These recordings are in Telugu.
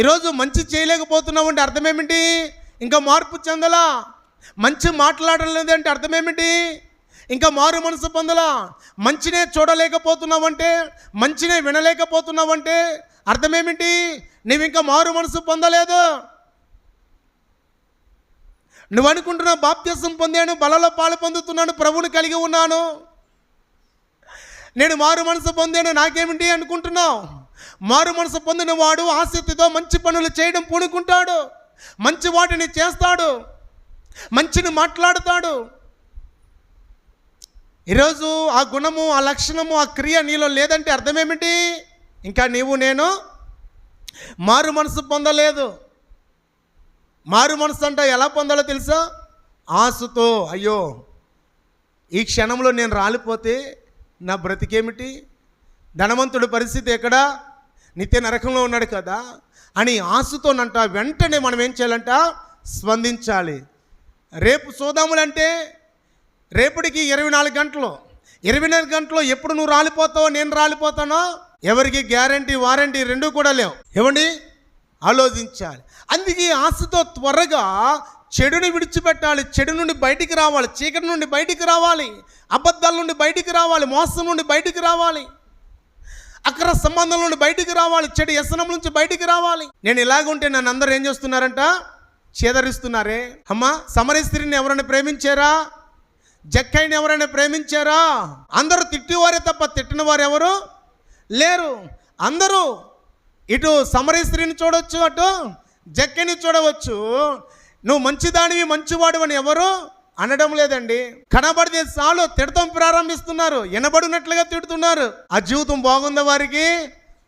ఈరోజు మంచి చేయలేకపోతున్నావు అంటే అర్థం ఏమిటి ఇంకా మార్పు చెందలా? మంచి మాట్లాడడం లేదంటే అర్థం ఏమిటి ఇంకా మారు మనసు పొందలా? మంచినే చూడలేకపోతున్నావంటే మంచినే వినలేకపోతున్నావంటే అర్థమేమిటి? నువ్వు ఇంకా మారు మనసు పొందలేదు. నువ్వు అనుకుంటున్నావు బాప్త్యసం పొందాను బలలో పాలు పొందుతున్నాను ప్రభువుని కలిగి ఉన్నాను. నేను మారు మనసు పొందాను నాకేమిటి అనుకుంటున్నావు? మారు మనసు పొందిన వాడు ఆసక్తితో మంచి పనులు చేయడం పూనుకుంటాడు. మంచి వాటిని చేస్తాడు. మంచిని మాట్లాడతాడు. ఈరోజు ఆ గుణము ఆ లక్షణము ఆ క్రియ నీలో లేదంటే అర్థమేమిటి? ఇంకా నీవు నేను మారు మనసు పొందలేదు. మారు మనసు అంటే ఎలా పొందాలో తెలుసా? ఆశతో. అయ్యో ఈ క్షణంలో నేను రాలిపోతే నా బ్రతికేమిటి? ధనవంతుడి పరిస్థితి ఎక్కడా? నిత్య నరకంలో ఉన్నాడు కదా అని ఆశతోనంట వెంటనే మనం ఏం చేయాలంట? స్పందించాలి. రేపు చూద్దాములంటే రేపటికి ఇరవై నాలుగు గంటలు. ఇరవై నాలుగు గంటలు ఎప్పుడు నువ్వు రాలిపోతావో నేను రాలిపోతానో ఎవరికి గ్యారంటీ వారంటీ రెండూ కూడా లేవు. ఏమండి? ఆలోచించాలి. అందుకే ఆశతో త్వరగా చెడుని విడిచిపెట్టాలి. చెడు నుండి బయటికి రావాలి. చీకటి నుండి బయటికి రావాలి. అబద్ధాల నుండి బయటికి రావాలి. మోసం నుండి బయటికి రావాలి. అక్కడ సంబంధం నుండి బయటికి రావాలి. చెడు వ్యసనం నుంచి బయటికి రావాలి. నేను ఇలాగుంటే నన్ను అందరూ ఏం చేస్తున్నారంట? చేదరిస్తున్నారే అమ్మా సమర స్త్రీని ఎవరైనా ప్రేమించారా? జక్కైని ఎవరైనా ప్రేమించారా? అందరూ తిట్టివారే తప్ప తిట్టిన వారు ఎవరు? లేరు. అందరూ ఇటు సమరీ స్త్రీని చూడవచ్చు అటు జక్కని చూడవచ్చు. నువ్వు మంచిదానివి మంచివాడు అని ఎవరు? అనడం లేదండి. కనబడితే చాలు తిడతం ప్రారంభిస్తున్నారు. వినబడినట్లుగా తిడుతున్నారు. ఆ జీవితం బాగుందా వారికి?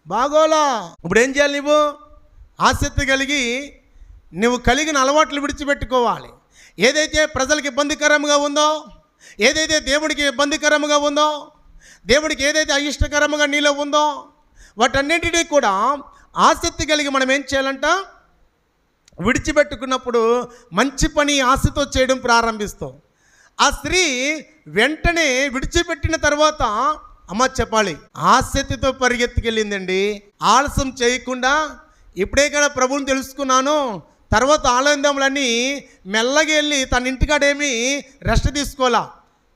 బాగోలా. ఇప్పుడు ఏం చేయాలి నువ్వు ఆసక్తి కలిగి నువ్వు కలిగిన అలవాట్లు విడిచిపెట్టుకోవాలి. ఏదైతే ప్రజలకు ఇబ్బందికరంగా ఉందో ఏదైతే దేవుడికి ఇబ్బందికరంగా ఉందో దేవుడికి ఏదైతే అయిష్టకరంగా నీలో ఉందో వాటన్నింటినీ కూడా ఆసక్తి కలిగి మనం ఏం చేయాలంట? విడిచిపెట్టుకున్నప్పుడు మంచి పని ఆశతో చేయడం ప్రారంభిస్తాం. ఆ స్త్రీ వెంటనే విడిచిపెట్టిన తర్వాత అమ్మ చెప్పాలి ఆసక్తితో పరిగెత్తుకెళ్ళిందండి. ఆలస్యం చేయకుండా ఇప్పుడే కదా ప్రభువుని తెలుసుకున్నాను. తర్వాత ఆనందములన్నీ మెల్లగా వెళ్ళి తన ఇంటికాడేమి రెస్ట్ తీసుకోవాలా?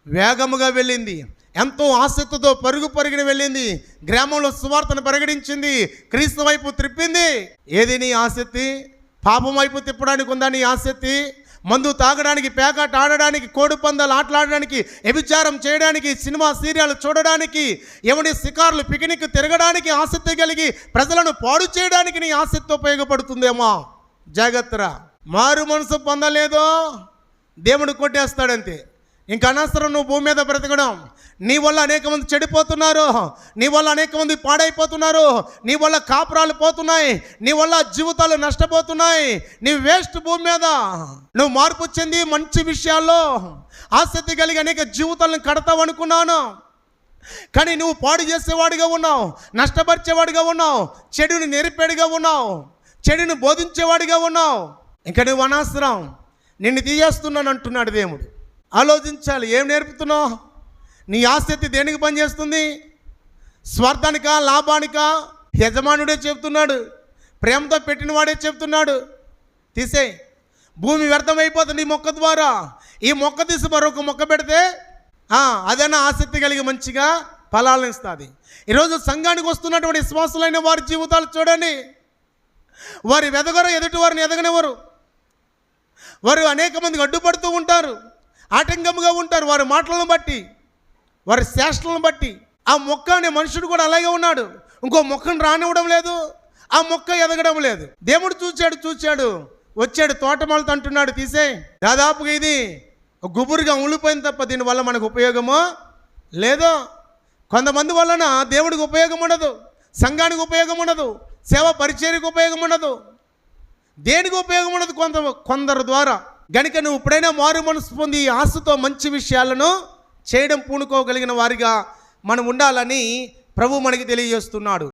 వేగముగా వెళ్ళింది. ఎంతో ఆసక్తితో పరుగు పరుగున వెళ్ళింది. గ్రామంలో సువార్తను పరిగణించింది క్రీస్తు వైపు త్రిప్పింది. ఏది నీ ఆసక్తి పాపం వైపు తిప్పడానికి ఉందా నీ ఆసక్తి? మందు తాగడానికి పేకాట ఆడడానికి కోడిపందాలు ఆటలాడడానికి వ్యభిచారం చేయడానికి సినిమా సీరియల్ చూడడానికి ఎవడి శికారులు పిక్నిక్ తిరగడానికి ఆసక్తి కలిగి ప్రజలను పాడు చేయడానికి నీ ఆసక్తి ఉపయోగపడుతుందేమో? జాగ్రత్తరా. మారు మనసు పొందలేదో? దేవుడు కొట్టేస్తాడంతే. ఇంకా అనవసరం నువ్వు భూమి మీద బ్రతకడం. నీ వల్ల అనేక మంది చెడిపోతున్నారు. నీ వల్ల అనేక మంది పాడైపోతున్నారు. నీ వల్ల కాపురాలు పోతున్నాయి. నీ వల్ల జీవితాలు నష్టపోతున్నాయి. నీ వేస్ట్ భూమి మీద నువ్వు మార్పు చెంది మంచి విషయాల్లో ఆసక్తి కలిగి అనేక జీవితాలను కడతావు అనుకున్నాను. కానీ నువ్వు పాడు చేసేవాడిగా ఉన్నావు. నష్టపరిచేవాడిగా ఉన్నావు. చెడుని నేర్పేడిగా ఉన్నావు. చెడుని బోధించేవాడిగా ఉన్నావు. ఇంకా నువ్వు అనవసరం నిన్ను తీయేస్తున్నాను అంటున్నాడు దేవుడు. ఆలోచించాలి. ఏం నేర్పుతున్నావు? నీ ఆసక్తి దేనికి పనిచేస్తుంది? స్వార్థానికా లాభానికా? యజమానుడే చెప్తున్నాడు. ప్రేమతో పెట్టిన వాడే చెప్తున్నాడు. తీసే. భూమి వ్యర్థమైపోతుంది ఈ మొక్క ద్వారా. ఈ మొక్క తీసి మరొక మొక్క పెడితే అదైనా ఆసక్తి కలిగి మంచిగా ఫలాలను ఇస్తుంది. ఈరోజు సంఘానికి వస్తున్నటువంటి విశ్వాసులైన వారి జీవితాలు చూడండి. వారి వెదగరు ఎదుటి వారిని ఎదగనివ్వరు. వారు అనేక మందికి అడ్డుపడుతూ ఉంటారు. ఆటంకముగా ఉంటారు వారి మాటలను బట్టి వారి శాస్త్రాలను బట్టి. ఆ మొక్క అనే మనుషుడు కూడా అలాగే ఉన్నాడు. ఇంకో మొక్కను రానివ్వడం లేదు ఆ మొక్క ఎదగడం లేదు. దేవుడు చూచాడు చూచాడు. వచ్చాడు తోటమాలతో అంటున్నాడు తీసే. దాదాపుగా ఇది గుబురుగా ఉండిపోయింది తప్ప దీనివల్ల మనకు ఉపయోగమో లేదో. కొంతమంది వలన దేవుడికి ఉపయోగం ఉండదు సంఘానికి ఉపయోగం ఉండదు సేవ పరిచర్యకు ఉపయోగం ఉండదు. దేనికి ఉపయోగం ఉండదు కొంత కొందరు ద్వారా. గనుక నువ్వు ఎప్పుడైనా మారు మనసు పొంది ఈ ఆశతో మంచి విషయాలను చేయడం పూనుకోగలిగిన వారిగా మనం ఉండాలని ప్రభు మనకి తెలియజేస్తున్నాడు.